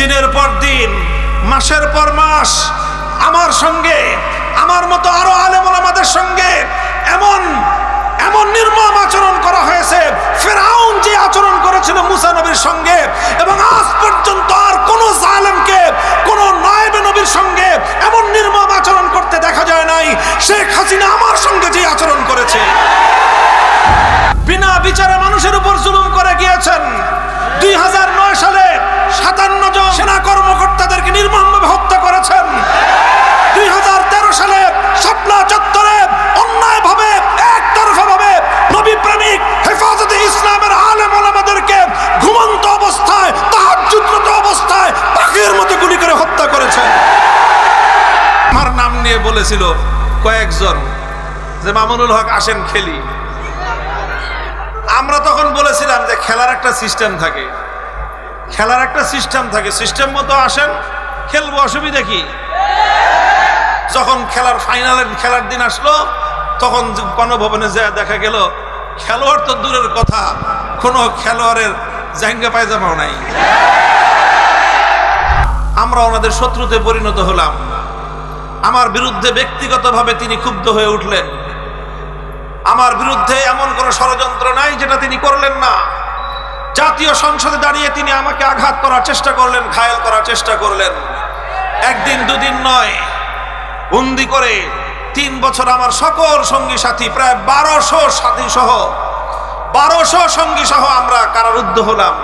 দিনের পর দিন, মাসের পর মাস, আমার সঙ্গে, আমার মতো আরও আলেম আমাদের সঙ্গে এমন এমন নির্মম আচরণ করা হয়েছে। ফেরাউন যে আচরণ করেছিল মুসানবীর সঙ্গে, এবং আজ পর্যন্ত আর কোন জালেমকে, কোন নায়েবে নবীর সঙ্গে এমন নির্মম আচরণ করতে দেখা যায় নাই। শেখ হাসিনা আমার সঙ্গে যে আচরণ করেছে। বিনা বিচারে মানুষের উপর জুলুম করে গিয়েছেন। দুই সালে সাতান্ন জন সেনা কর্মকর্তাদেরকে নির্মমভাবে হত্যা করেছেন। দুই সালে শাপলা চত্বরে অন্যায়ভাবে, একতরফাভাবে নবী প্রেমিক হেফাজতে ইসলামের আলেম ওলামাদেরকে ঘুমন্ত অবস্থায় তাহাজ্জুদরত অবস্থায় পাখির মতো গুলি করে হত্যা করেছেন আমার নাম নিয়ে বলেছিল কয়েকজন যে, মামুনুল হক, আসেন খেলি। আমরা তখন বলেছিলাম যে, খেলার একটা সিস্টেম থাকে। খেলার একটা সিস্টেম থাকে। সিস্টেম মতো আসেন, খেলব, অসুবিধা কি? যখন খেলার ফাইনালের খেলার দিন আসলো, তখন গণভবনে যা দেখা গেল, খেলোয়াড় তো দূরের কথা, কোনো খেলোয়াড়ের জাঙ্গা পায়জামাও নাই। আমরা ওনাদের শত্রুতে পরিণত হলাম। আমার বিরুদ্ধে ব্যক্তিগতভাবে তিনি ক্ষুব্ধ হয়ে উঠলেন। আমার বিরুদ্ধে এমন কোনো ষড়যন্ত্র নাই যেটা তিনি করলেন না। জাতীয় সংসদে দাঁড়িয়ে তিনি আমাকে আঘাত করার চেষ্টা করলেন, ঘায়েল করার চেষ্টা করলেন। একদিন দুদিন নয় বন্দি করে তিন বছর আমার সকল সঙ্গী সাথী, প্রায় বারোশো সাথী সহ বারোশো সঙ্গী সহ আমরা কারারুদ্ধ হলাম।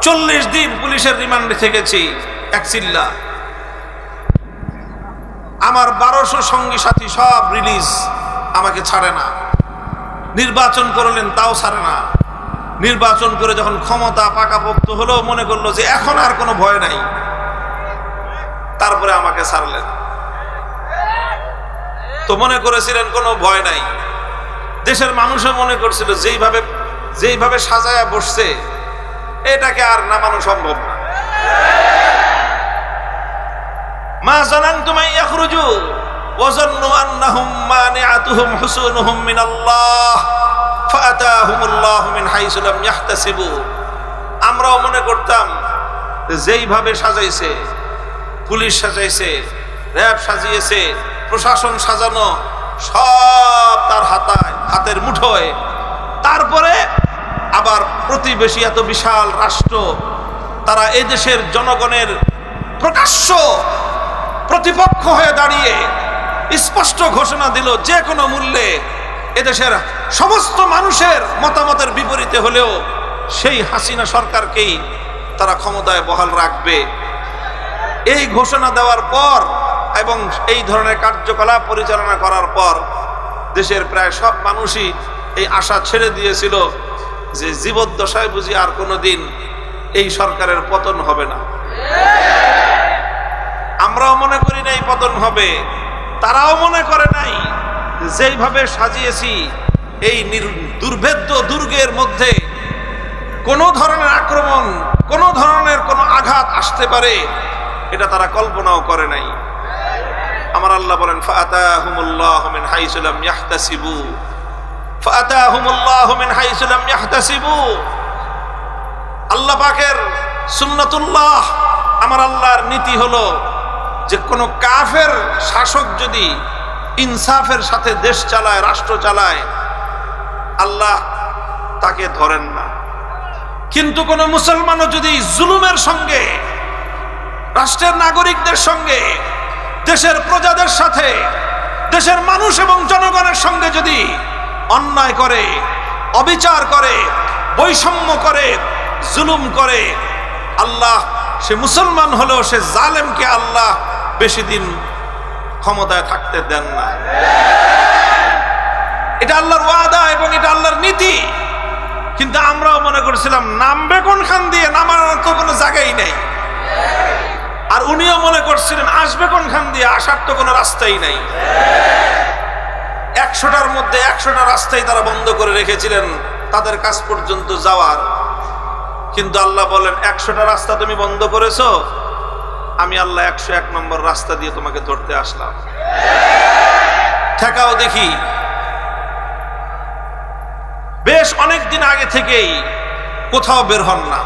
চল্লিশ দিন পুলিশের রিমান্ডে থেকেছি এক চিল্লা আমার বারোশো সঙ্গী সাথী সব রিলিজ আমাকে ছাড়ে না। নির্বাচন করলেন তাও ছাড়ে না। নির্বাচন করে যখন ক্ষমতা পাকাপোক্ত হলো, মনে করল যে এখন আর কোনো ভয় নাই। তারপরে আমাকে ছাড়লেন। তো মনে করেছিলেন কোনো ভয় নাই। দেশের মানুষও মনে করছিল, যেইভাবে যেইভাবে সাজায়া বসছে, এটাকে আর নামানো সম্ভব না। মা জানান্তুম আন ইয়াখরুজু আমরাও মনে করতাম, যেইভাবে সাজাইছে, পুলিশ সাজাইছে, র্যাব সাজিয়েছে, প্রশাসন সাজানো সব তার হাতায়, হাতের মুঠোয়। তারপরে আবার প্রতিবেশী এত বিশাল রাষ্ট্র, তারা এই দেশের জনগণের প্রকাশ্য প্রতিপক্ষ হয়ে দাঁড়িয়ে স্পষ্ট ঘোষণা দিল, যে কোনো মূল্যে এদেশের সমস্ত মানুষের মতামতের বিপরীতে হলেও সেই হাসিনা সরকারকেই তারা ক্ষমতায় বহাল রাখবে। এই ঘোষণা দেওয়ার পর এবং এই ধরনের কার্যকলাপ পরিচালনা করার পর দেশের প্রায় সব মানুষই এই আশা ছেড়ে দিয়েছিল যে জীবদ্দশায় বুঝি আর কোনোদিন এই সরকারের পতন হবে না। আমরাও মনে করি নাই পতন হবে। তারাও মনে করে নাই যেইভাবে সাজিয়েছি, এই দুর্ভেদ্য দুর্গের মধ্যে কোনো ধরনের আক্রমণ, কোনো ধরনের কোনো আঘাত আসতে পারে, এটা তারা কল্পনাও করে নাই। আমার আল্লাহ বলেন আমার আল্লাহর নীতি হলো যে কোনো কাফের শাসক যদি ইনসাফের সাথে দেশ চালায়, রাষ্ট্র চালায়, আল্লাহ তাকে ধরেন না। কিন্তু কোন মুসলমানও যদি জুলুমের সঙ্গে, রাষ্ট্রের নাগরিকদের সঙ্গে দেশের প্রজাদের সাথে, দেশের মানুষ এবং জনগণের সঙ্গে যদি অন্যায় করে, অবিচার করে, বৈষম্য করে, জুলুম করে, আল্লাহ সে মুসলমান হলেও সে জালেমকে আল্লাহ বেশি দিন ক্ষমতায় থাকতে দেন না। এটা আল্লাহর ওয়াদা এবং এটা আল্লাহর নীতি। কিন্তু আমরাও মনে করছিলাম, নামবে কোনখান দিয়ে, নামার তো কোনো জায়গাই নেই। আর উনিও মনে করছিলেন, আসবে কোনখান দিয়ে? আসার তো কোনো রাস্তাই নাই। একশোটার মধ্যে একশোটা রাস্তাই তারা বন্ধ করে রেখেছিলেন তাদের কাছ পর্যন্ত যাওয়ার। কিন্তু আল্লাহ বলেন, একশোটা রাস্তা তুমি বন্ধ করেছ, আমি আল্লাহ একশো এক নম্বর রাস্তা দিয়ে তোমাকে ধরতে আসলাম। ঠেকাও দেখি, বেশ অনেক দিন আগে থেকেই কোথাও বের হন না।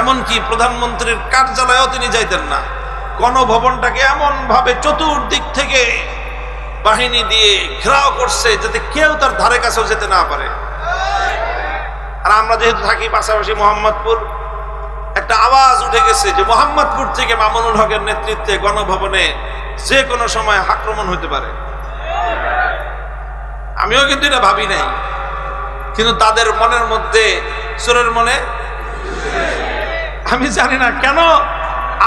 এমনকি প্রধানমন্ত্রীর কার্যালয়েও তিনি যাইতেন না। গণভবনটাকে এমন ভাবে চতুর্দিক থেকে বাহিনী দিয়ে ঘেরাও করছে যাতে কেউ তার ধারে কাছেও যেতে না পারে। আর আমরা যেহেতু থাকি পাশাপাশি মোহাম্মদপুর, একটা আওয়াজ উঠে গেছে যে মোহাম্মদপুর থেকে মামুনুল হকের নেতৃত্বে গণভবনে যে কোনো সময় আক্রমণ হতে পারে। আমিও কিন্তু এটা ভাবি নাই, কিন্তু তাদের মনের মধ্যে চোরের মনে আমি জানি না কেন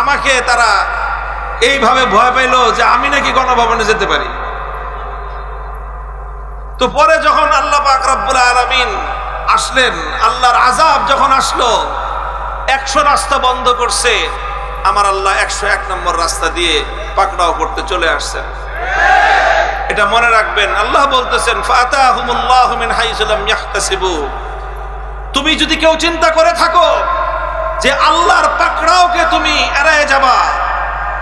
আমাকে তারা এইভাবে ভয় পাইলো যে আমি নাকি গণভবনে যেতে পারি। তো পরে যখন আল্লাহ পাক রব্বুল আলামিন আসলেন, আল্লাহর আজাব যখন আসলো, একশো রাস্তা বন্ধ করছে, আমার আল্লাহ একশো এক নম্বর রাস্তা দিয়ে পাকড়াও করতে চলে আসছেন। এটা মনে রাখবেন, আল্লাহ বলতেছেন তুমি যদি কেউ চিন্তা করে থাকো যে আল্লাহর পাকড়াওকে তুমি এড়ায় যাবা,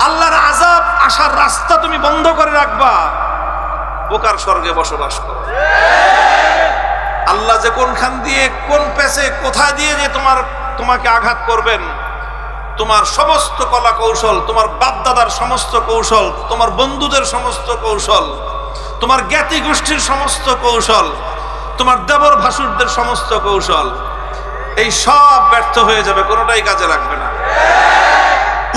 আল্লাহর আজাব আসার রাস্তা তুমি বন্ধ করে রাখবা, বোকার স্বর্গে বসবাস করো। আল্লাহ যে কোনখান দিয়ে, কোন পেছে কোথায় দিয়ে যে তোমার, তোমাকে আঘাত করবেন, তোমার সমস্ত কলা কৌশল তোমার বাপদাদার সমস্ত কৌশল, তোমার বন্ধুদের সমস্ত কৌশল, তোমার জ্ঞাতি গোষ্ঠীর সমস্ত কৌশল, তোমার দেবর ভাসুরদের সমস্ত কৌশল এই সব ব্যর্থ হয়ে যাবে, কোনোটাই কাজে লাগবে না।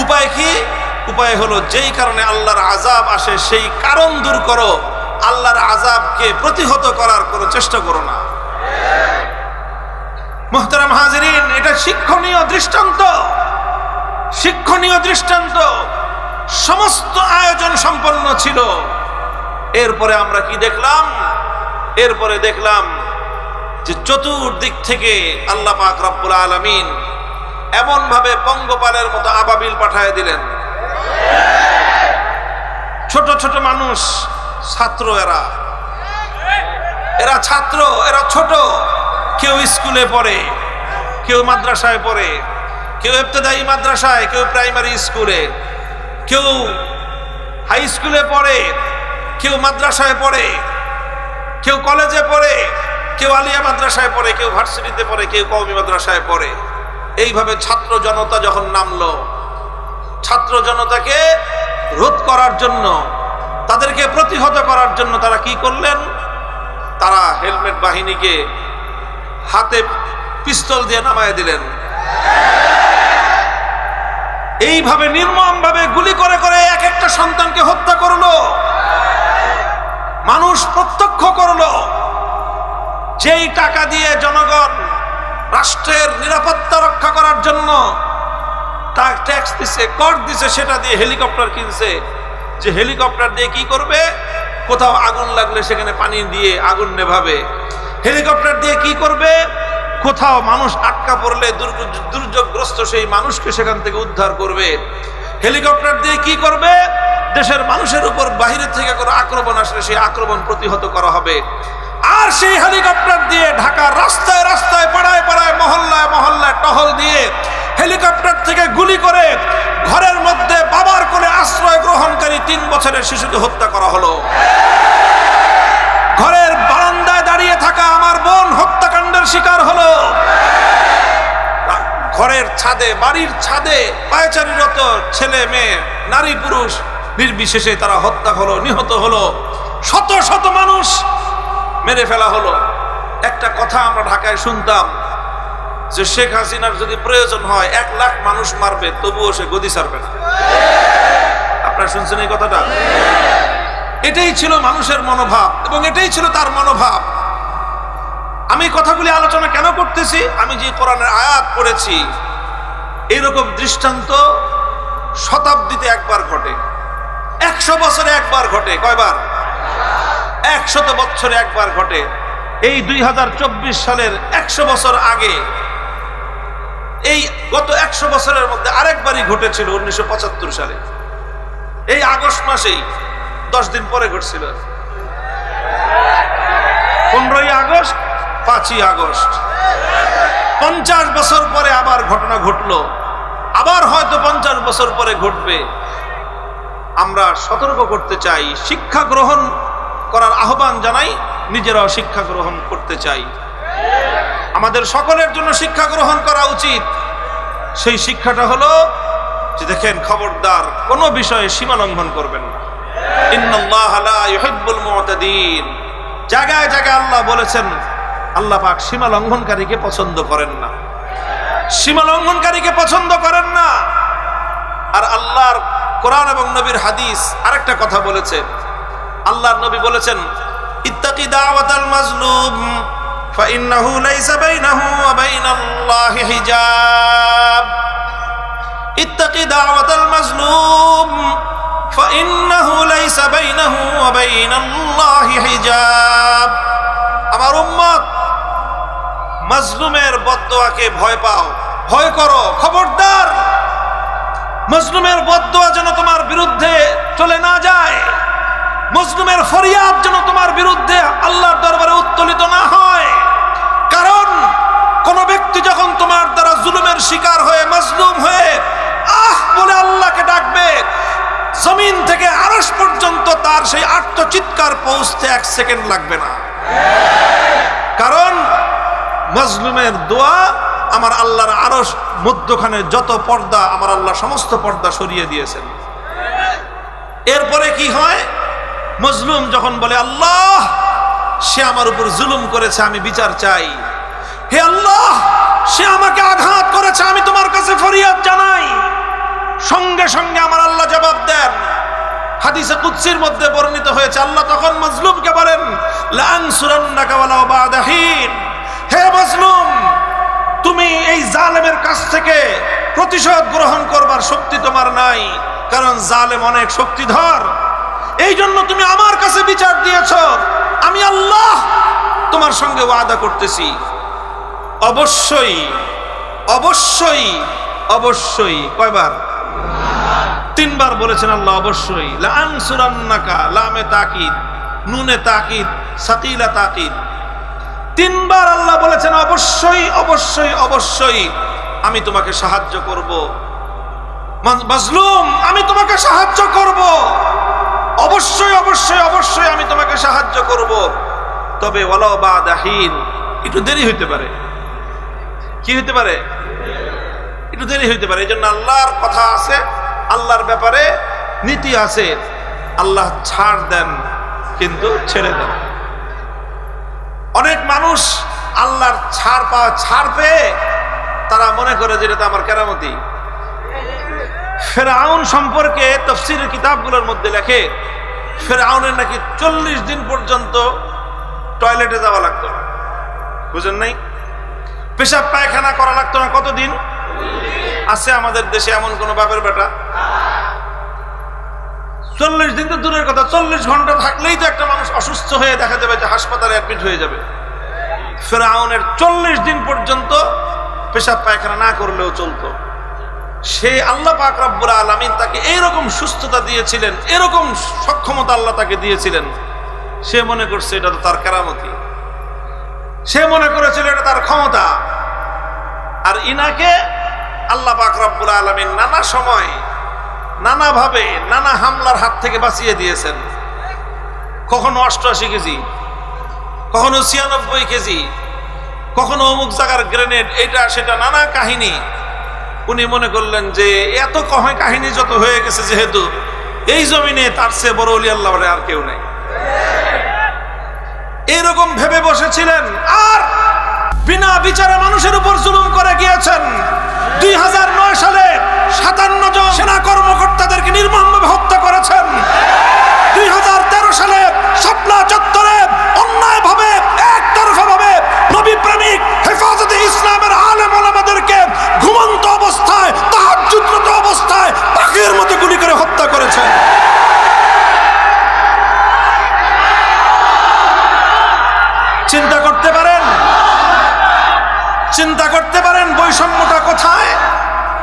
উপায় কি? উপায় হলো যেই কারণে আল্লাহর আজাব আসে, সেই কারণ দূর করো। আল্লাহর আজাবকে প্রতিহত করার কোনো চেষ্টা করো না। মোহতারাম হাজরিন, এটা শিক্ষণীয় দৃষ্টান্ত। শিক্ষণীয় দৃষ্টান্ত। সমস্ত আয়োজন সম্পন্ন ছিল। এরপরে আমরা কি দেখলাম? এরপরে দেখলাম যে চতুর্দিক থেকে আল্লাহ পাক রব্বুল আলামিন এমন ভাবে পঙ্গপালের মতো আবাবিল পাঠায় দিলেন। ছোট ছোট মানুষ, ছাত্র এরা। এরা ছাত্র, এরা ছোট। কেউ স্কুলে পড়ে, কেউ মাদ্রাসায় পড়ে, কেউ ইবতদায়ী মাদ্রাসায়, কেউ প্রাইমারি স্কুলে, কেউ হাই স্কুলে পড়ে, কেউ মাদ্রাসায় পড়ে, কেউ কলেজে পড়ে কেউ আলিয়া মাদ্রাসায় পড়ে, কেউ ভার্সিটিতে পড়ে, কেউ কওমি মাদ্রাসায় পড়ে। এইভাবে ছাত্র জনতা যখন নামলো, ছাত্র জনতাকে রোধ করার জন্য, তাদেরকে প্রতিহত করার জন্য তারা কি করলেন? তারা হেলমেট বাহিনীকে হাতে পিস্তল দিয়ে নামায় দিলেন। এইভাবে নির্মম ভাবে গুলি করে করে এক একটা সন্তানকে হত্যা করল। মানুষ প্রত্যক্ষ করল। যেই টাকা দিয়ে জনগণ রাষ্ট্রের নিরাপত্তা রক্ষা করার জন্য তার ট্যাক্স দিছে, কর দিছে, সেটা দিয়ে হেলিকপ্টার কিনছে, যে হেলিকপ্টার দিয়ে কি করবে? কোথাও আগুন লাগলে সেখানে পানি দিয়ে আগুন নেভাবে। হেলিকপ্টার দিয়ে কি করবে? কোথাও মানুষ আটকা পড়লে দুর্যোগগ্রস্ত সেই মানুষকে সেখান থেকে উদ্ধার করবে। হেলিকপ্টার দিয়ে কি করবে? দেশের মানুষের উপর বাহিরে থেকে কোনো আক্রমণ আসলে সেই আক্রমণ প্রতিহত করা হবে। আর সেই হেলিকপ্টার দিয়ে ঢাকার রাস্তায় রাস্তায়, পাড়ায় পাড়ায়, মহল্লায় মহল্লায় টহল দিয়ে হেলিকপ্টার থেকে গুলি করে ঘরের মধ্যে বাবার কোলে আশ্রয় গ্রহণকারী তিন বছরের শিশুকে হত্যা করা হলো। ঘরের বারান্দায় দাঁড়িয়ে থাকা আমার বোন হত্যাকাণ্ডের শিকার হলো। ঘরের ছাদে, বাড়ির ছাদে পায়চারিরত ছেলে, মেয়ে, নারী, পুরুষ নির্বিশেষে তারা হত্যা হলো, নিহত হলো। শত শত মানুষ মেরে ফেলা হলো। একটা কথা আমরা ঢাকায় শুনতাম যে শেখ হাসিনার যদি প্রয়োজন হয়, এক লাখ মানুষ মারবে, তবুও সে গদি ছাড়বে না। আপনারা শুনছেন এই কথাটা? এটাই ছিল মানুষের মনোভাব এবং এটাই ছিল তার মনোভাব। আমি কথাগুলি আলোচনা কেন করতেছি? আমি যে কোরআনের আয়াত পড়েছি এইরকম দৃষ্টান্ত শতাব্দীতে একবার ঘটে। একশো বছরে একবার ঘটে। কয়বার? একশত বছরে একবার ঘটে। এই দুই হাজার চব্বিশ সালের একশো বছর আগে, এই গত একশো বছরের মধ্যে আরেকবারই ঘটেছিল উনিশশো পঁচাত্তর সালে। এই আগস্ট মাসেই দশ দিন পরে ঘটছিল। পনেরোই আগস্ট, পাঁচই আগস্ট। পঞ্চাশ বছর পরে আবার ঘটনা ঘটলো। আবার হয়তো পঞ্চাশ বছর পরে ঘটবে। আমরা সতর্ক করতে চাই, শিক্ষা গ্রহণ করার আহ্বান জানাই, নিজেরাও শিক্ষা গ্রহণ করতে চাই। আমাদের সকলের জন্য শিক্ষা গ্রহণ করা উচিত। সেই শিক্ষাটা হলো যে দেখেন, খবরদার, কোনো বিষয়ে সীমা লঙ্ঘন করবেন না। জায়গায় জায়গায় আল্লাহ বলেছেন, আল্লাহ পাক সীমা লঙ্ঘনকারীকে পছন্দ করেন না। সীমা লঙ্ঘনকারীকে পছন্দ করেন না। আর আল্লাহর কোরআন এবং নবীর হাদিস আরেকটা কথা বলেছে আল্লাহর নবী বলেছেন, ইত্তাকি দাওয়াতাল মাজলুম, ফাইন্নাহু লাইসা বাইনাহু ওয়া বাইনাল্লাহি হিজাব। ইত্তাকি দাওয়াতাল মাজলুম, ফাইন্নাহু লাইসা বাইনাহু ওয়া বাইনাল্লাহি হিজাব। আমার উম্মত, মাজলুমের বদদোয়াকে ভয় পাও, ভয় করো, খবরদার। মজলুমের বদোয়া যেন তোমার বিরুদ্ধে চলে না যায়। মজলুমের ফরিয়াদ যেন তোমার বিরুদ্ধে আল্লাহর দরবারে উত্তোলিত না হয়। কারণ, কোন ব্যক্তি যখন তোমার দ্বারা জুলুমের শিকার হয়ে, মজলুম হয়ে, আহ বলে আল্লাহকে ডাকবে, জমিন থেকে আরস পর্যন্ত তার সেই আত্মচিৎকার পৌঁছতে এক সেকেন্ড লাগবে না। কারণ, মজলুমের দোয়া আমার আল্লাহর আরস মধ্যখানে যত পর্দা, আমার আল্লাহ সমস্ত পর্দা সরিয়ে দিয়েছেন। এরপরে কি হয়? মজলুম যখন বলে, আল্লাহ, সে আমার উপর জুলুম করেছে, আমি বিচার চাই। হে আল্লাহ, সে আমাকে আঘাত করেছে, আমি তোমার কাছে ফরিয়াদ জানাই। সঙ্গে সঙ্গে আমার আল্লাহ জবাব দেন। হাদিসে কুৎসির মধ্যে বর্ণিত হয়েছে, আল্লাহ তখন মজলুমকে বলেন হে মজলুম, তুমি এই জালেমের কাছ থেকে প্রতিশোধ গ্রহণ করবার শক্তি তোমার নাই, কারণ জালেম অনেক শক্তিধর। এই জন্য তুমি আমার কাছে বিচার দিয়েছ। আমি আল্লাহ তোমার সঙ্গে ওয়াদা করতেছি। অবশ্যই অবশ্যই অবশ্যই। কয়বার? তিনবার বলেছেন আল্লাহ, অবশ্যই। লামে তাকিদ, নুনে তাকিদ, সাকিলা তাকিদ। তিনবার আল্লাহ বলেছেন, অবশ্যই অবশ্যই অবশ্যই আমি তোমাকে সাহায্য করব। মাজলুম, আমি তোমাকে সাহায্য করব। অবশ্যই অবশ্যই অবশ্যই আমি তোমাকে সাহায্য করব। তবে ওয়ালাও বা দাহিন একটু দেরি হইতে পারে। কি হইতে পারে? একটু দেরি হইতে পারে এই জন্য আল্লাহর কথা আছে, আল্লাহর ব্যাপারে নীতি আছে। আল্লাহ ছাড় দেন, কিন্তু ছেড়ে দেন। অনেক মানুষ আল্লাহর ছাড় পাওয়া, ছাড় পেয়ে তারা মনে করে যে এটা তো আমার কেরামতি। ফেরাউন সম্পর্কে তফসিরের কিতাবগুলোর মধ্যে লেখে, ফেরাউনের নাকি চল্লিশ দিন পর্যন্ত টয়লেটে যাওয়া লাগতো না। বুঝেন নাই? পেশাব পায়খানা করা লাগতো না কতদিন? আছে আমাদের দেশে এমন কোন বাপের বেটা? চল্লিশ দিন তো দূরের কথা, চল্লিশ ঘণ্টা থাকলেই তো একটা মানুষ অসুস্থ হয়ে দেখা যাবে যে হাসপাতালে অ্যাডমিট হয়ে যাবে। ফেরাউনের চল্লিশ দিন পর্যন্ত পেশাব পায়খানা না করলেও চলতো। সে আল্লাহ পাক রব্বুল আলমিন তাকে এইরকম সুস্থতা দিয়েছিলেন, এরকম সক্ষমতা আল্লাহ তাকে দিয়েছিলেন। সে মনে করছে এটা তো তার কেরামতি। সে মনে করেছিল এটা তার ক্ষমতা। আর ইনাকে আল্লাহ পাক রব্বুল আলমিন নানা সময়, নানাভাবে, নানা হামলার হাত থেকে বাঁচিয়ে দিয়েছেন। কখনো অষ্টআশি কেজি, কখনো ছিয়ানব্বই কেজি, কখনো অমুক জায়গার গ্রেনেড, এটা সেটা নানা কাহিনী। উনি মনে করলেন যে এত কহে কাহিনী যত হয়ে গেছে যেহেতু, এই জমিনে তার চেয়ে বড় অলি আল্লাহ আর কেউ নেই। এরকম ভেবে বসেছিলেন আর বিনা বিচারে মানুষের উপর জুলুম করে গিয়েছেন। দুই হাজার নয় সালে সাতান্ন জন সেনা কর্মকর্তাদেরকে নির্মমভাবে হত্যা করেছেন। দুই হাজার তেরো সালে শাপলা চত্বরে অন্যায়ভাবে একতরফা ভাবে নবী প্রেমিক ইসলামের আলেম ওলামাদেরকে ঘুমন্ত অবস্থায়, তাহাজ্জুদরত অবস্থায় পাখির মতো গুলি করে হত্যা করেছেন চিন্তা করতে পারেন? চিন্তা করতে পারেন বৈষম্যটা কোথায়?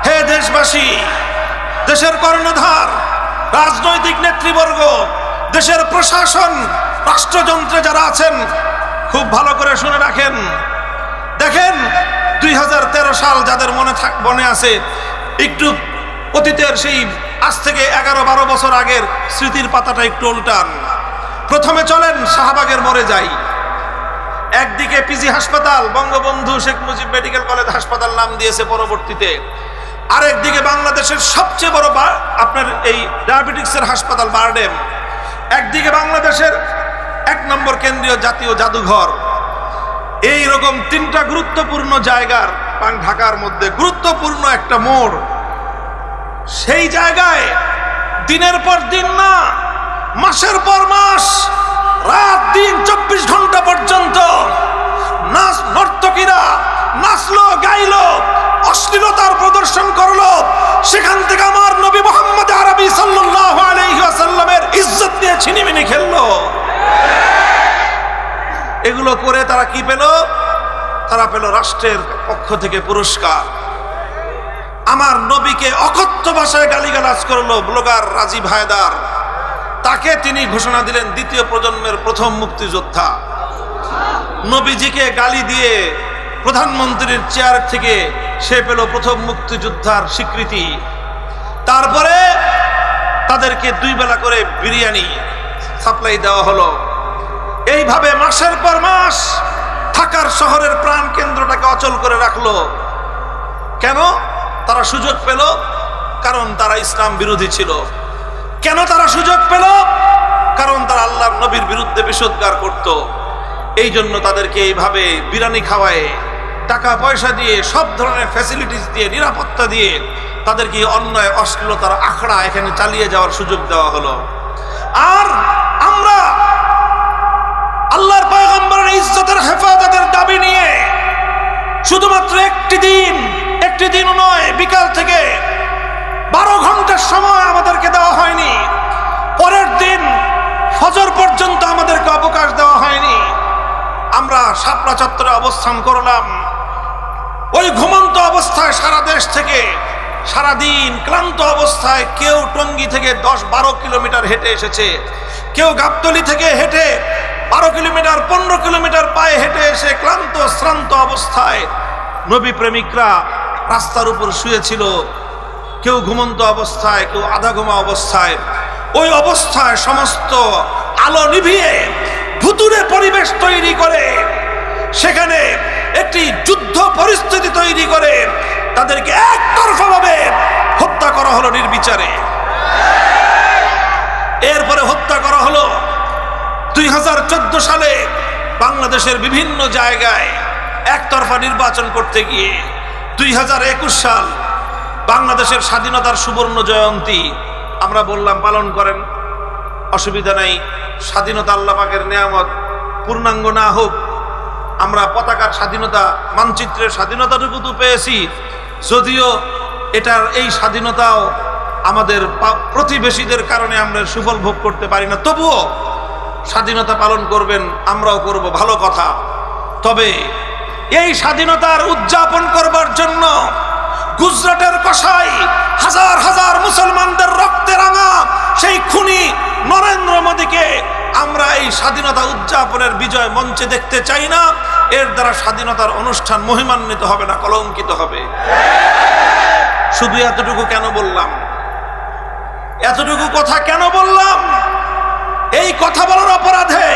হে দেশবাসী, দেশের কর্ণধার, রাজনৈতিক নেতৃবর্গ, দেশের প্রশাসন, রাষ্ট্রযন্ত্রে যারা আছেন, খুব ভালো করে শুনে রাখেন। দেখেন দুই হাজার তেরো সাল যাদের মনে থাক, মনে আছে, একটু অতীতের সেই আজ থেকে এগারো বারো বছর আগের স্মৃতির পাতাটা একটু উল্টান। প্রথমে চলেন শাহবাগের মরে যাই। একদিকে পিজি হাসপাতাল, বঙ্গবন্ধু শেখ মুজিব মেডিকেল কলেজ হাসপাতাল নাম দিয়েছে পরবর্তীতে। আরেকদিকে বাংলাদেশের সবচেয়ে বড় আপনার এই ডায়াবেটিক্সের হাসপাতাল, বারডেম। একদিকে বাংলাদেশের এক নম্বর কেন্দ্রীয় জাতীয় জাদুঘর। এই রকম তিনটা গুরুত্বপূর্ণ জায়গার ঢাকার মধ্যে গুরুত্বপূর্ণ একটা মোড়। সেই জায়গায় দিনের পর দিন না, মাসের পর মাস, রাত দিন চব্বিশ ঘণ্টা পর্যন্ত নাচ নর্তকীরা নাচলো, গাইলো, অশ্লীলতার প্রদর্শন করল। সেখান থেকে আমার নবী মোহাম্মদ আরবি সাল্লাল্লাহু আলাইহি ওয়াসাল্লামের ইজ্জত নিয়ে ছিনিমিনি খেললো। এগুলো করে তারা কি পেল? তারা পেল রাষ্ট্রের পক্ষ থেকে পুরস্কার। আমার নবীকে অকথ্য ভাষায় গালিগালাজ করল ব্লগার রাজীব হায়দার। তাকে তিনি ঘোষণা দিলেন দ্বিতীয় প্রজন্মের প্রথম মুক্তিযোদ্ধা। নবীজিকে গালি দিয়ে প্রধানমন্ত্রীর চেয়ার থেকে সে পেল প্রথম মুক্তিযোদ্ধার স্বীকৃতি। তারপরে তাদেরকে দুই বেলা করে বিরিয়ানি সাপ্লাই দেওয়া হলো। এইভাবে মাসের পর মাস ঢাকার শহরের প্রাণ কেন্দ্রটাকে অচল করে রাখল। কেন? তারা সুযোগ পেল, কারণ তারা ইসলাম বিরোধী ছিল। কেন তারা সুযোগ পেল? কারণ তারা আল্লাহর নবীর বিরুদ্ধে বিষোদ্গার করত। এই জন্য তাদেরকে এইভাবে বিরানি খাওয়ায় টাকা পয়সা দিয়ে, সব ধরনের ফ্যাসিলিটিস দিয়ে, নিরাপত্তা দিয়ে তাদেরকে অন্যায়, অশ্লীলতার আখড়া এখানে চালিয়ে যাওয়ার সুযোগ দেওয়া হলো। আর আল্লাহর পয়গম্বরের ইজ্জতের হেফাজতের দাবি নিয়ে শুধুমাত্র একটি দিন একটি দিন নয়, বিকাল থেকে বারো ঘণ্টার সময় আমাদেরকে দেওয়া হয়নি। পরের দিন ফজর পর্যন্ত আমাদেরকে অবকাশ দেওয়া হয়নি। আমরা শাপলা চত্বরে অবস্থান করলাম। ওই ঘুমন্ত অবস্থায় সারা দেশ থেকে সারাদিন ক্লান্ত অবস্থায় কেউ টঙ্গি থেকে দশ বারো কিলোমিটার হেঁটে এসেছে। কেউ গাবতলি থেকে হেঁটে বারো কিলোমিটার, পনেরো কিলোমিটার পায়ে হেঁটে এসে ক্লান্ত শ্রান্ত অবস্থায় নবী প্রেমিকরা রাস্তার উপর শুয়েছিল। কেউ ঘুমন্ত অবস্থায়, কেউ আধা ঘুমা অবস্থায়। ওই অবস্থায় সমস্ত আলো নিভিয়ে ভুতুরে পরিবেশ তৈরি করে, সেখানে একটি যুদ্ধ পরিস্থিতি তৈরি করে তাদেরকে একতরফা ভাবে হত্যা করা হলো নির্বিচারে। এরপরে হত্যা করা হলো দুই হাজার চোদ্দ সালে বাংলাদেশের বিভিন্ন জায়গায় একতরফা নির্বাচন করতে গিয়ে দুই হাজার একুশ সাল বাংলাদেশের স্বাধীনতার সুবর্ণ জয়ন্তী, আমরা বললাম পালন করেন। অসুবিধা নাই, স্বাধীনতা আল্লাহ পাকের নেয়ামত, পূর্ণাঙ্গ না হোক, আমরা পতাকার স্বাধীনতা, মানচিত্রের স্বাধীনতাটুকু তো পেয়েছি। যদিও এটার এই স্বাধীনতাও আমাদের প্রতিবেশীদের কারণে আমরা সুফল ভোগ করতে পারি না। তবুও স্বাধীনতা পালন করবেন, আমরাও করব, ভালো কথা। তবে এই স্বাধীনতার উদযাপন করবার জন্য গুজরাটের কষাই হাজার হাজার মুসলমানদের রক্তে রাঙা সেই খুনি নরেন্দ্র মোদীকে আমরা এই স্বাধীনতা উদযাপনের বিজয় মঞ্চে দেখতে চাই না। এর দ্বারা স্বাধীনতার অনুষ্ঠান মহিমান্বিত হবে না, কলঙ্কিত হবে। শুধু এতটুকু কেন বললাম? এতটুকু কথা কেন বললাম? এই কথা বলার অপরাধে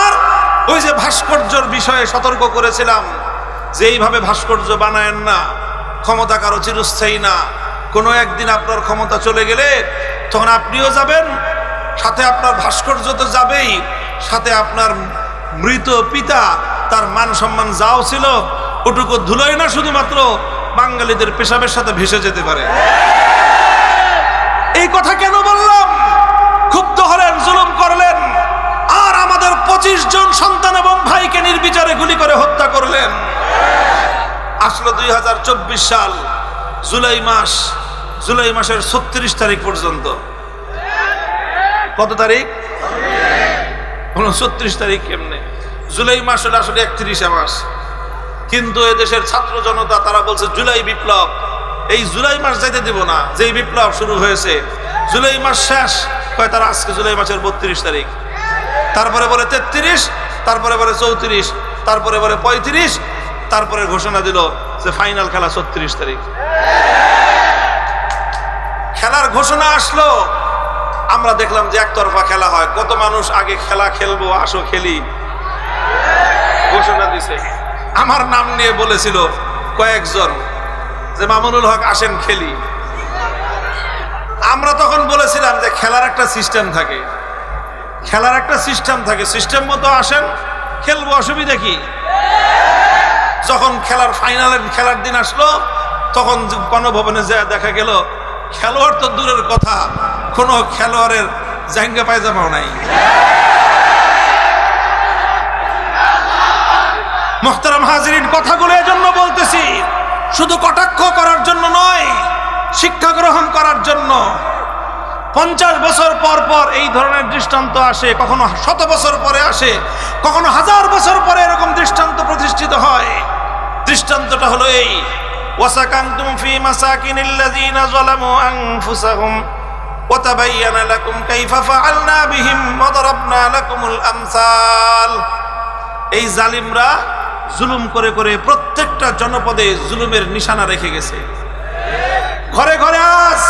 আর ওই যে ভাস্কর্যর বিষয়ে সতর্ক করেছিলাম, যে এইভাবে ভাস্কর্য বানায়েন না, ক্ষমতা কারও চিরস্থায়ী না, কোনো একদিন আপনার ক্ষমতা চলে গেলে তখন আপনিও যাবেন, সাথে আপনার ভাস্কর্য তো যাবেই, সাথে আপনার মৃত পিতা, তার মান সম্মান যাও ছিল, ওটুকু ধুলোই না শুধুমাত্র বাঙালিদের পেশাবের সাথে ভেসে যেতে পারে। এই কথা কেন বললাম? হলেন জুলুম করলেন। আর আমাদের পঁচিশ জন সন্তান এবং ভাইকে নির্বিচারে গুলি করে হত্যা করলেন। আসলো দুই সাল, জুলাই মাস, জুলাই মাসের ছত্রিশ তারিখ পর্যন্ত। কত তারিখ? ছত্রিশ তারিখ কেমনে? জুলাই মাস হলে আসলে একত্রিশে মাস। কিন্তু এদেশের ছাত্র জনতা, তারা বলছে জুলাই বিপ্লব। এই জুলাই মাস যাইতে দিব না, যেই বিপ্লব শুরু হয়েছে। জুলাই মাস শেষ কয়, তারা আজকে জুলাই মাসের বত্রিশ তারিখ। তারপরে বলে তেত্রিশ, তারপরে বলে চৌত্রিশ, তারপরে বলে পঁয়ত্রিশ, তারপরে ঘোষণা দিল যে ফাইনাল খেলা ছত্রিশ তারিখ। খেলার ঘোষণা আসলো। আমরা দেখলাম যে একতরফা খেলা হয়। কত মানুষ আগে খেলা খেলব, আসো খেলি। ঘোষণা দিছে। আমার নাম নিয়ে বলেছিল কয়েকজন যে মামুনুল হক আসেন খেলি। আমরা তখন বলেছিলাম যে খেলার একটা সিস্টেম থাকে। খেলার একটা সিস্টেম থাকে। সিস্টেম মতো আসেন, খেলব, অসুবিধা কি? যখন খেলার ফাইনালের খেলার দিন আসলো, তখন গণভবনে যা দেখা গেল, খেলোয়াড় তো দূরের কথা, কোনো খেলোয়াড়ের জাঙ্গা পায়জামাও নাই। মোহতারাম হাজরিন, কথাগুলো এজন্য বলতেছি, শুধু কটাক্ষ করার জন্য নয় শিক্ষা গ্রহণ করার জন্য পঞ্চাশ বছর পর পর এই ধরনের দৃষ্টান্ত আসে কখনো শত বছর পরে আসে কখনো হাজার বছর পরে এরকম দৃষ্টান্ত প্রতিষ্ঠিত হয় দৃষ্টান্তটা হলো এই ওয়াসাকান্তুম ফি মাসাকিনিল্লাযীনা যালামু আনফুসাহুম وتبين لكم كيف فعلنا بهم وضربنا لكم الأمثال এই জালিমরা জুলুম করে করে প্রত্যেকটা জনপদে জুলুমের নিশানা রেখে গেছে ঘরে ঘরে আজ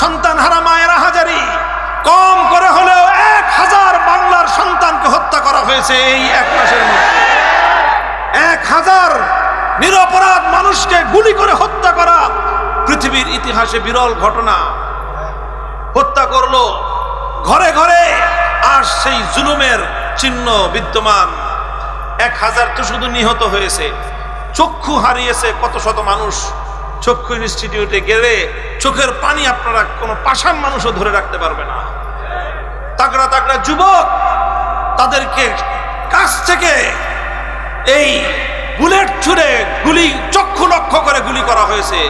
সন্তান হারা মায়েরা হাজারি। কম করে হলেও এক হাজার বাংলার সন্তানকে হত্যা করা হয়েছে এই এক মাসের মধ্যে। এক হাজার নিরপরাধ মানুষকে গুলি করে হত্যা করা পৃথিবীর ইতিহাসে বিরল ঘটনা। হত্যা করল ঘরে ঘরে আর সেই জুলুমের চিহ্ন বিদ্যমান। এক হাজার তো শুধু নিহত হয়েছে। চক্ষু হারিয়েছে কত শত মানুষ। চক্ষু ইনস্টিটিউটে গেলে চোখের পানি আপনারা কোনো পাষাণ মানুষও ধরে রাখতে পারবে না। তাগড়া তাগড়া যুবক, তাদেরকে কাছ থেকে এই বুলেট ছুড়ে গুলি, চক্ষু লক্ষ্য করে গুলি করা হয়েছে।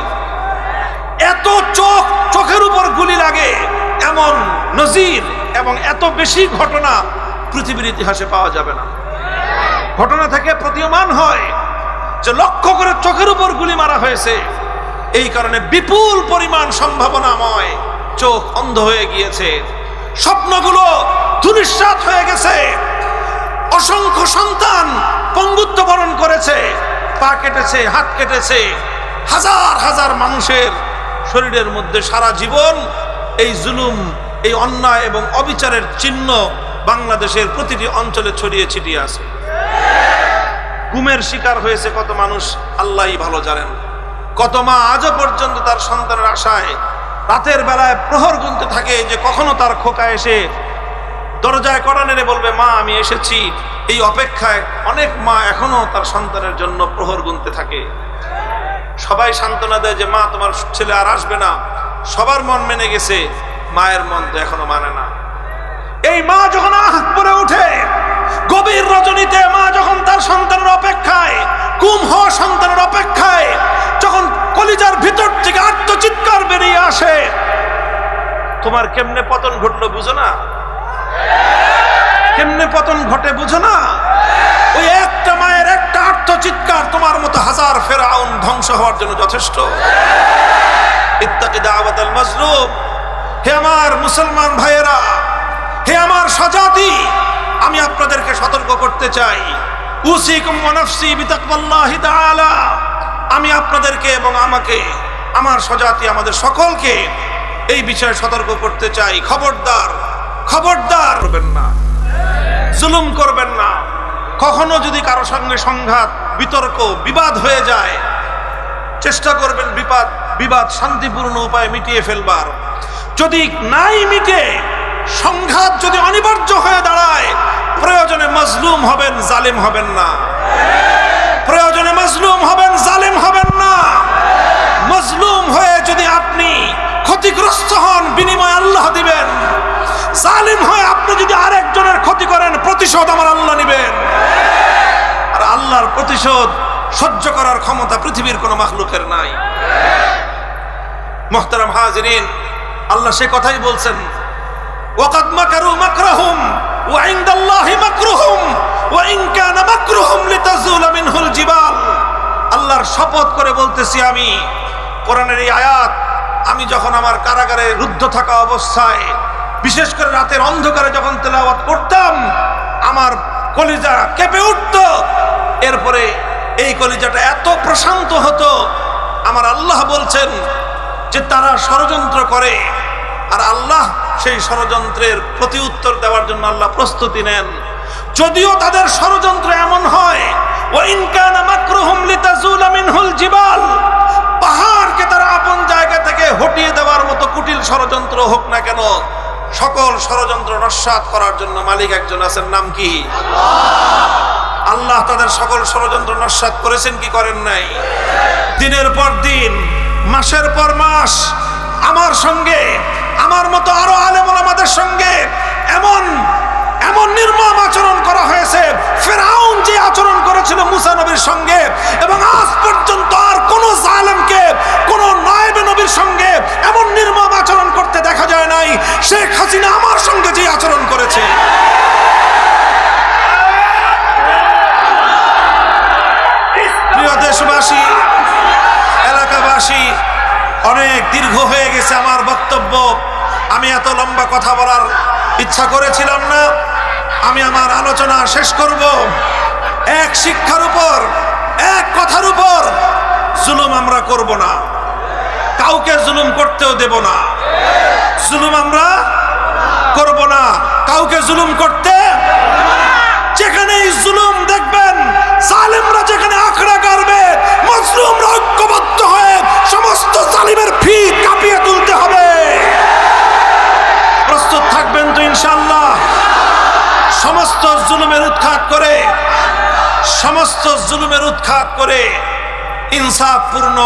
এত চোখ চোখের উপর গুলি লাগে, এমন নজির এবং এত বেশি ঘটনা পৃথিবীর ইতিহাসে পাওয়া যাবে না। ঘটনা থেকে প্রতীয়মান হয় যে লক্ষ্য করে চোখের উপর গুলি মারা হয়েছে। এই কারণে বিপুল পরিমাণ সম্ভাবনাময় চোখ অন্ধ হয়ে গিয়েছে। স্বপ্নগুলো দুনিশ্বাত হয়ে গেছে। অসংখ্য সন্তান পঙ্গুত্ব বরণ করেছে। পা কেটেছে, হাত কেটেছে। হাজার হাজার মানুষের শরীরের মধ্যে সারা জীবন এই জুলুম, এই অন্যায় এবং অবিচারের চিহ্ন বাংলাদেশের প্রতিটি অঞ্চলে ছড়িয়ে ছিটিয়ে আছে। গুমের শিকার হয়েছে কত মানুষ, আল্লাহই ভালো জানেন। কত মা আজও পর্যন্ত তার সন্তানের আশায় রাতের বেলায় প্রহর গুনতে থাকে যে কখনো তার খোকা এসে দরজায় কড়া নেড়ে বলবে, মা, আমি এসেছি। এই অপেক্ষায় অনেক মা এখনও তার সন্তানের জন্য প্রহর গুনতে থাকে। সবাই সান্ত্বনা দেয় যে, মা, তোমার ছেলে আর আসবে না। সবার মন মেনে গেছে, মায়ের মন তো এখনও মানে না। এই মা যখন আহ পরে উঠে গভীর রজনীতে মা যখন তার সন্তানের অপেক্ষায় কুম হওয়া সন্তানের অপেক্ষায়, যখন কলিজার ভিতর থেকে আত্মচিৎকার বেরিয়ে আসে, তোমার কেমনে পতন ঘটলো বুঝো না? কেমনে পতন ঘটে বুঝো না? ওই একটা মায়ের একটা আত্মচিৎকার তোমার মতো হাজার ফেরাউন ধ্বংস হওয়ার জন্য যথেষ্ট। ইত্তাকি দাওয়াত আল মাজলুম। হে আমার মুসলমান ভাইয়েরা, হে আমার স্বজাতি আমি আপনাদেরকে সতর্ক করতে চাই। আমি আপনাদেরকে এবং আমাকে, আমার স্বজাতি, আমাদের সকলকে এই বিষয়ে সতর্ক করতে চাই। খবরদার খবরদার করবেন না। জুলুম করবেন না। কখনো যদি কারও সঙ্গে সংঘাত, বিতর্ক, বিবাদ হয়ে যায়, চেষ্টা করবেন বিবাদ বিবাদ শান্তিপূর্ণ উপায়ে মিটিয়ে ফেলবার। যদি নাই মিটে সংঘাত যদি অনিবার্য হয়ে দাঁড়ায়, প্রয়োজনে মজলুম হবেন, জালিম হবেন না। প্রয়োজনে মজলুম হবেন, জালিম হবেন না। মজলুম হয়ে যদি আপনি ক্ষতিগ্রস্ত হন, বিনিময় আল্লাহ দিবেন। জালিম হয়ে আপনি যদি আরেকজনের ক্ষতি করেন, প্রতিশোধ আমার আল্লাহ নিবেন। আর আল্লাহর প্রতিশোধ সহ্য করার ক্ষমতা পৃথিবীর কোনো মাখলুকের নাই। মোহতারাম হাজরিন, আল্লাহ সে কথাই বলছেন ওয়াকাদ মাকারু মাকরাহুম, ওয়া ইনদাল্লাহি মাকরুহুম, ওয়া ইন কানা মাকরুহুম লিতাজুলা মিনহুল আল্লাহর শপথ করে বলতেছি আমি, কোরআনের এই আয়াত, আমি যখন আমার কারাগারে রুদ্ধ থাকা অবস্থায়, বিশেষ করে রাতের অন্ধকারে যখন তেলাওয়াত করতাম, আমার কলিজা কেঁপে উঠত। এরপরে এই কলিজাটা এত প্রশান্ত হতো, আমার আল্লাহ বলছেন যে তারা ষড়যন্ত্র করে, আর আল্লাহ সেই ষড়যন্ত্রের প্রতি উত্তর দেওয়ার জন্য আল্লাহ প্রস্তুতি নেন। যদিও তাদের ষড়যন্ত্র এমন হয় ওয়া ইন কানা মাকরুহুম লিতাজুলা মিনহুল জিবাল পাহাড় আমাকে তারা আপন জায়গা থেকে হটিয়ে দেওয়ার মতো কুটিল ষড়যন্ত্র হোক না কেন, সকল ষড়যন্ত্র নস্বাত করার জন্য মালিক একজন আছেন, নাম কি? আল্লাহ তাদের সকল ষড়যন্ত্র নস্বাত করেছেন, কি করেন নাই? দিনের পর দিন, মাসের পর মাস, আমার সঙ্গে আমার মতো আরও আলেম আমাদের সঙ্গে এমন এমন নির্মম আচরণ করা হয়েছে। ফেরাউন যে আচরণ করেছিল মুসা নবীর সঙ্গে, এবং আজ পর্যন্ত আর কোন জালেমকে, কোন নায়েবে নবীর সঙ্গে এমন নির্মম আচরণ করতে দেখা যায় নাই। শেখ হাসিনা আমার সঙ্গে যে আচরণ করেছে। প্রিয় দেশবাসী, এলাকাবাসী, অনেক দীর্ঘ হয়ে গেছে আমার বক্তব্য। আমি এত লম্বা কথা বলার ইচ্ছা করেছিলাম না। আমি আমার আলোচনা শেষ করব। এক শিক্ষার উপর, এক কথার উপর জুলুম আমরা করব না। কাউকে জুলুম করতেও দেব না। জুলুম আমরা করব না। কাউকে জুলুম করতে যেখানে এই জুলুম দেখবেন, জালেমরা যেখানে আখড়া গাড়বে মজলুমরা ঐক্যবদ্ধ হয়ে সমস্ত জালিমের ফি কাঁপিয়ে তুলতে হবে। প্রস্তুত থাকবেন তো ইনশাল্লাহ সমস্ত জুলুমের উৎখাত করে, সমস্ত জুলুমের উৎখাত করে ইনসাফপূর্ণ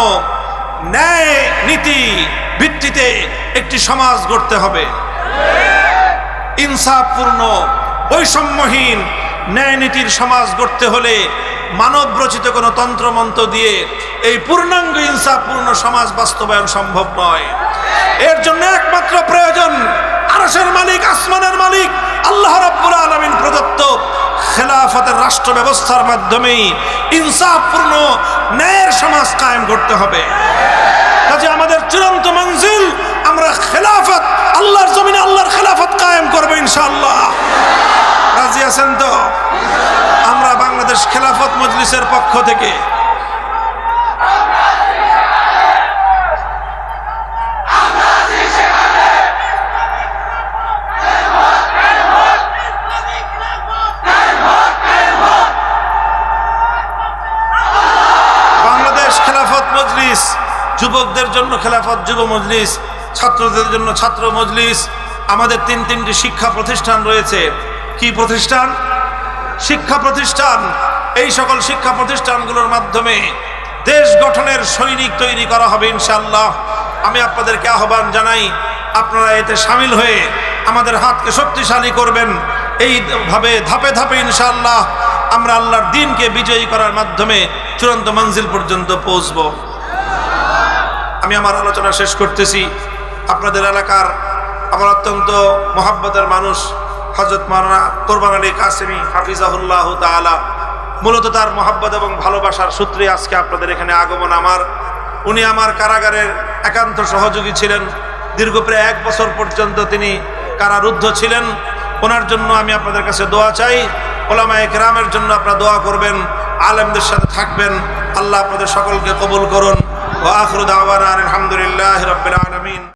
ন্যায় নীতি ভিত্তিতে একটি সমাজ গড়তে হবে। ইনসাফপূর্ণ, বৈষম্যহীন ন্যায় নীতির সমাজ গড়তে হলে মানব রচিত কোনো তন্ত্রমন্ত্র দিয়ে এই পূর্ণাঙ্গ ইনসাফপূর্ণ সমাজ বাস্তবায়ন সম্ভব নয়। এর জন্য একমাত্র প্রয়োজন আরশের মালিক, আসমানের মালিক, আল্লাহ রাব্বুল আলামিন প্রদত্ত খেলাফতের রাষ্ট্র ব্যবস্থার মাধ্যমেই ইনসাফপূর্ণ ন্যায়ের সমাজ কায়েম করতে হবে। কাজে আমাদের চূড়ান্ত মঞ্জিল, আমরা খেলাফত, আল্লাহর জমিনে আল্লাহর খেলাফত কায়েম করব ইনশাআল্লাহ। রাজি আছেন তো? আমরা বাংলাদেশ খেলাফত মজলিসের পক্ষ থেকে যুবকদের জন্য খেলাফত যুব মজলিস, ছাত্রদের জন্য ছাত্র মজলিস, আমাদের তিন তিনটি শিক্ষা প্রতিষ্ঠান রয়েছে। কি প্রতিষ্ঠান? শিক্ষা প্রতিষ্ঠান। এই সকল শিক্ষা প্রতিষ্ঠানগুলোর মাধ্যমে দেশ গঠনের সৈনিক তৈরি করা হবে ইনশাল্লাহ আমি আপনাদেরকে আহ্বান জানাই, আপনারা এতে সামিল হয়ে আমাদের হাতকে শক্তিশালী করবেন। এইভাবে ধাপে ধাপে ইনশাল্লাহ আমরা আল্লাহর দিনকে বিজয়ী করার মাধ্যমে চূড়ান্ত মঞ্জিল পর্যন্ত পৌঁছব। আমি আমার আলোচনা শেষ করতেছি। আপনাদের এলাকার আমার অত্যন্ত মহাব্বতের মানুষ হজরত মারানা কোরবান আলী কাসেমি হাফিজাহুল্লাহ তালা মূলত তার মহাব্বত এবং ভালোবাসার সূত্রে আজকে আপনাদের এখানে আগমন আমার। উনি আমার কারাগারের একান্ত সহযোগী ছিলেন। দীর্ঘ প্রায় এক বছর পর্যন্ত তিনি কারারুদ্ধ ছিলেন। ওনার জন্য আমি আপনাদের কাছে দোয়া চাই। ওলামা একরামের জন্য আপনারা দোয়া করবেন। আলেমদের সাথে থাকবেন। আল্লাহ আপনাদের সকলকে কবুল করুন। ও আখরুদ আওয়ান আলহামদুলিল্লাহ রবিল আলমিন।